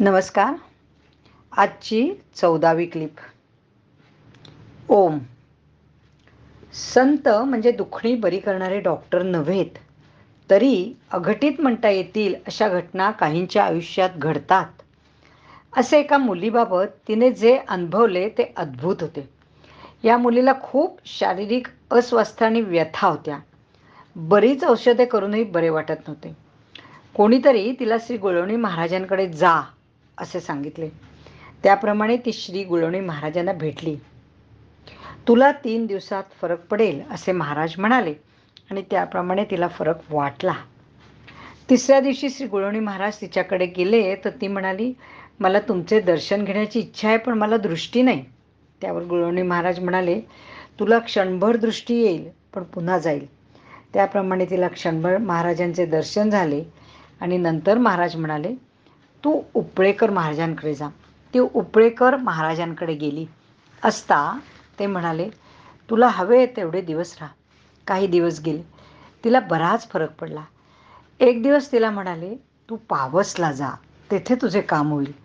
नमस्कार. आजची चौदावी क्लिप ओम. संत म्हणजे दुखणी बरी करणारे डॉक्टर नव्हेत तरी अघटित म्हणता येतील अशा घटना काहींच्या आयुष्यात घडतात. असे एका मुलीबाबत तिने जे अनुभवले ते अद्भुत होते. या मुलीला खूप शारीरिक अस्वस्थ आणि व्यथा होत्या. बरीच औषधे करूनही बरे वाटत नव्हते. कोणीतरी तिला श्री गुळवणी महाराजांकडे जा असे सांगितले. त्याप्रमाणे ती श्री गुळवणी महाराजांना भेटली. तुला तीन दिवसात फरक पडेल असे महाराज म्हणाले आणि त्याप्रमाणे तिला फरक वाटला. तिसऱ्या दिवशी श्री गुळवणी महाराज तिच्याकडे गेले तर ती म्हणाली मला तुमचे दर्शन घेण्याची इच्छा आहे पण मला दृष्टी नाही. त्यावर गुळवणी महाराज म्हणाले तुला क्षणभर दृष्टी येईल पण पुन्हा जाईल. त्याप्रमाणे तिला क्षणभर महाराजांचे दर्शन झाले आणि नंतर महाराज म्हणाले तू उपळेकर महाराजांकडे जा. ती उपळेकर महाराजांकडे गेली. असता ते म्हणाले तुला हवे तेवढे दिवस राहा. काही दिवस गेले. तिला बराच फरक पडला. एक दिवस तिला म्हणाले तू पावसला जा. तेथे तुझे काम होईल.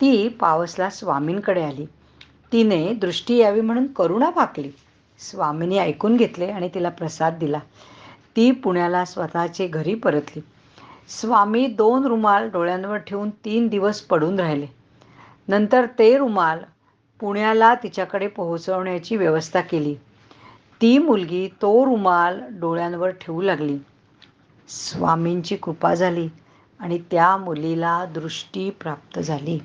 ती पावसला स्वामींकडे आली. तिने दृष्टी यावी म्हणून करुणा पाकली. स्वामींनी ऐकून घेतले आणि तिला प्रसाद दिला. ती पुण्याला स्वतःचे घरी परतली. स्वामी दोन रुमाल डोळ्यांवर ठेवून तीन दिवस पडून राहिले. नंतर ते रुमाल पुण्याला तिच्याकडे पोहोचवण्याची व्यवस्था केली. ती मुलगी तो रुमाल डोळ्यांवर ठेवू लागली. स्वामींची कृपा झाली आणि त्या मुलीला दृष्टी प्राप्त झाली.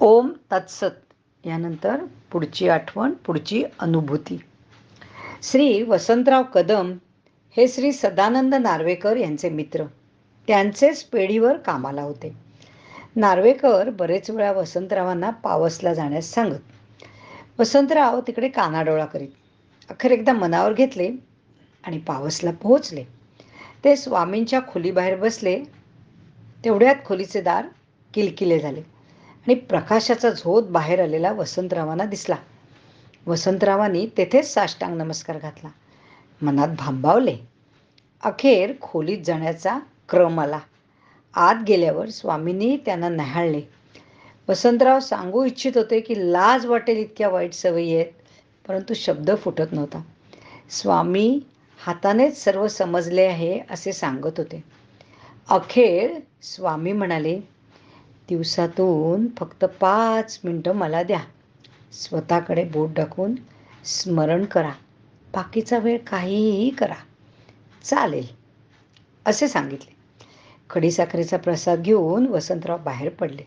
ओम तत्सत यानंतर पुढची आठवण पुढची अनुभूती. श्री वसंतराव कदम हे श्री सदानंद नार्वेकर यांचे मित्र. त्यांचेच पेढीवर कामाला होते. नार्वेकर बरेच वेळा वसंतरावांना पावसला जाण्यास सांगत. वसंतराव तिकडे कानाडोळा करीत. अखेर एकदा मनावर घेतले आणि पावसला पोहोचले. ते स्वामींच्या खोलीबाहेर बसले. तेवढ्यात खोलीचे दार किलकिले झाले आणि प्रकाशाचा झोत बाहेर आलेला वसंतरावांना दिसला. वसंतरावांनी तेथेच साष्टांग नमस्कार घातला. मनात भांबावले. अखेर खोलीत जाण्याचा क्रम आला. आत गेल्यावर स्वामींनी त्यांना न्याहाळले. वसंतराव सांगू इच्छित होते की लाज वाटेल इतक्या वाईट सवयी आहेत परंतु शब्द फुटत नव्हता. स्वामी हातानेच सर्व समजले आहे असे सांगत होते. अखेर स्वामी म्हणाले दिवसातून फक्त पाच मिनटं मला द्या. स्वतःकडे बोट टाकून स्मरण करा. बाकीचा वेळ काहीही करा. चालेल. असे सांगितले. खडीसाखरेचा प्रसाद घेऊन वसंतराव बाहेर पडले.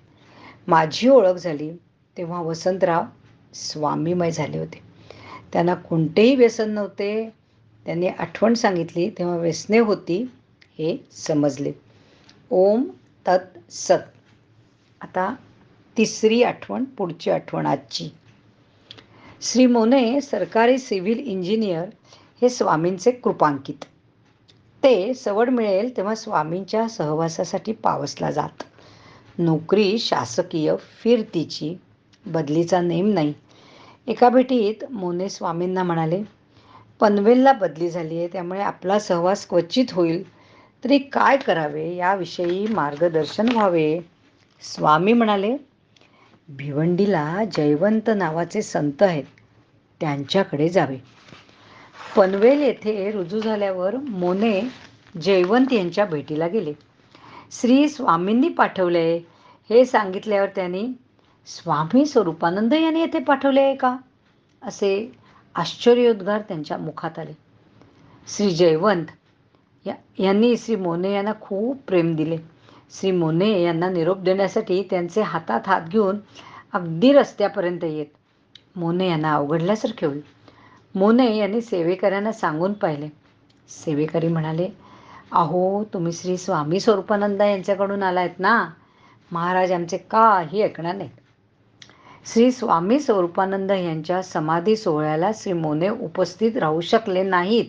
माझी ओळख झाली तेव्हा वसंतराव स्वामीमय झाले होते. त्यांना कोणतेही व्यसन नव्हते. त्यांनी आठवण सांगितली तेव्हा व्यसने होती हे समजले. ओम तत् सत. आता तिसरी आठवण पुढची आठवण आजची. श्री मोने सरकारी सिव्हिल इंजिनियर हे स्वामींचे कृपांकित. ते सवड मिळेल तेव्हा स्वामींच्या सहवासासाठी पावसला जात. नोकरी शासकीय फिरतीची बदलीचा नेम नाही. एका भेटीत मोने स्वामींना म्हणाले पनवेलला बदली झाली आहे त्यामुळे आपला सहवास क्वचित होईल. तरी काय करावे? याविषयी मार्गदर्शन व्हावे. स्वामी म्हणाले भिवंडीला जयवंत नावाचे संत आहेत. त्यांच्याकडे जावे. पनवेल येथे रुजू झाल्यावर मोने जयवंत यांच्या भेटीला गेले. श्री स्वामींनी पाठवले. हे सांगितल्यावर त्यांनी स्वामी स्वरूपानंद यांनी येथे पाठवले आहे का? असे आश्चर्योद्गार त्यांच्या मुखात आले. श्री जयवंत या यांनी श्री मोने यांना खूप प्रेम दिले. श्री मोने यांना निरोप देण्यासाठी त्यांचे हातात हात घेऊन अगदी रस्त्यापर्यंत येत. मोने यांना अवघडल्यासारखे होईल. मोने यांनी सेवेकऱ्यांना सांगून पाहिले. सेवेकरी म्हणाले अहो तुम्ही श्री स्वामी स्वरूपानंद यांच्याकडून आलायत ना? महाराज आमचे काही ऐकणार नाहीत. श्री स्वामी स्वरूपानंद यांच्या समाधी सोहळ्याला श्री मोने उपस्थित राहू शकले नाहीत.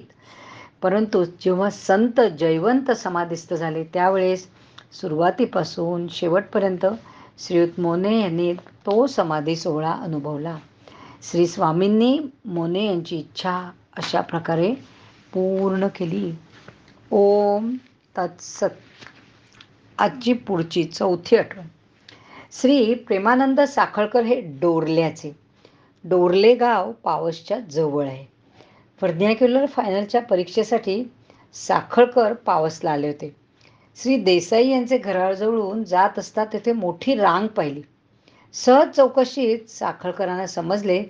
परंतु जेव्हा संत जयवंत समाधिस्थ झाले त्यावेळेस सुरुवातीपासून शेवटपर्यंत श्रीयुत मोने यांनी तो समाधी सोहळा अनुभवला. श्री स्वामींनी मोने यांची इच्छा अशा प्रकारे पूर्ण केली. ओम तत्सत. आजची पुढची चौथी आठवण. श्री प्रेमानंद साखळकर हे डोरल्याचे. डोरले गाव पावसच्या जवळ आहे. वर्ध्याक्युलर फायनलच्या परीक्षेसाठी साखळकर पावसला आले होते. श्री देसाई यांचे घराजवळून जात असता तेथे मोठी रांग पाहिली. सहज चौकशीत साखळकरांना समजले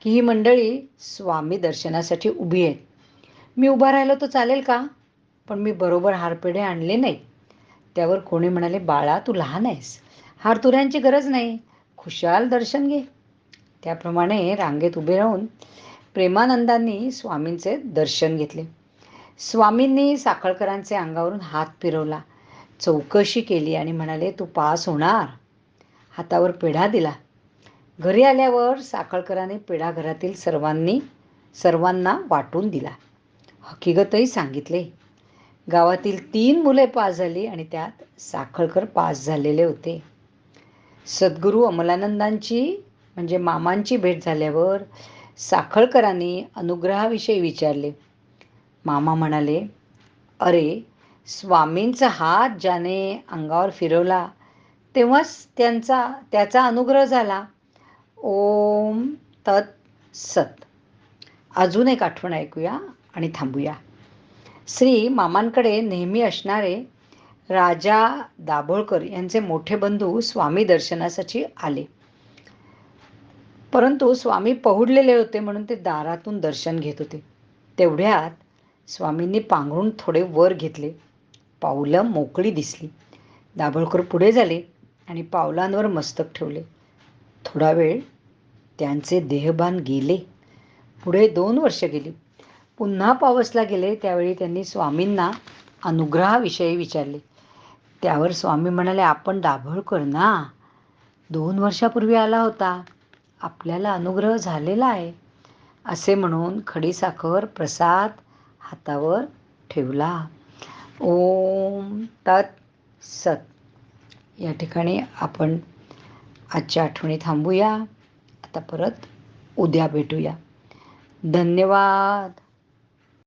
की ही मंडळी स्वामी दर्शनासाठी उभी आहेत मी उभा राहिलो तर चालेल का? पण मी बरोबर हारपेढे आणले नाही. त्यावर कोणी म्हणाले बाळा तू लहान आहेस. हारतुऱ्यांची गरज नाही. खुशाल दर्शन घे. त्याप्रमाणे रांगेत उभे राहून प्रेमानंदांनी स्वामींचे दर्शन घेतले. स्वामींनी साखळकरांचे अंगावरून हात फिरवला. चौकशी केली आणि म्हणाले तू पास होणार. हातावर पेढा दिला. घरी आल्यावर साखळकरांनी पेढा घरातील सर्वांनी सर्वांना वाटून दिला. हकीकतही सांगितले. गावातील तीन मुले पास झाली आणि त्यात साखळकर पास झालेले होते. सद्गुरू अमलानंदांची म्हणजे मामांची भेट झाल्यावर साखळकरांनी अनुग्रहाविषयी विचारले. मामा म्हणाले अरे स्वामींचा हात ज्याने अंगावर फिरवला तेव्हाच त्यांचा त्याचा अनुग्रह झाला. ओम तत् सत. अजून एक आठवण ऐकूया आणि थांबूया. श्री मामांकडे नेहमी असणारे राजा दाभोळकर यांचे मोठे बंधू स्वामी दर्शनासाठी आले. परंतु स्वामी पहुडलेले होते म्हणून ते दारातून दर्शन घेत होते. तेवढ्यात स्वामींनी पांघरून थोडे वर घेतले. पावलं मोकळी दिसली. दाभोळकर पुढे झाले आणि पावलांवर मस्तक ठेवले. थोडा वेळ त्यांचे देहबान गेले. पुढे दोन वर्ष गेली. पुन्हा पावसला गेले त्यावेळी त्यांनी स्वामींना अनुग्रहाविषयी विचारले. त्यावर स्वामी म्हणाले आपण दाभोळकर ना? दोन वर्षापूर्वी आला होता. आपल्याला अनुग्रह झालेला आहे. असे म्हणून खडीसाखर प्रसाद हातावर ठेवला. ओम तत् सत. या ठिकाणी आपण आजच्या आठवणी थांबूया. आता परत उद्या भेटूया. धन्यवाद.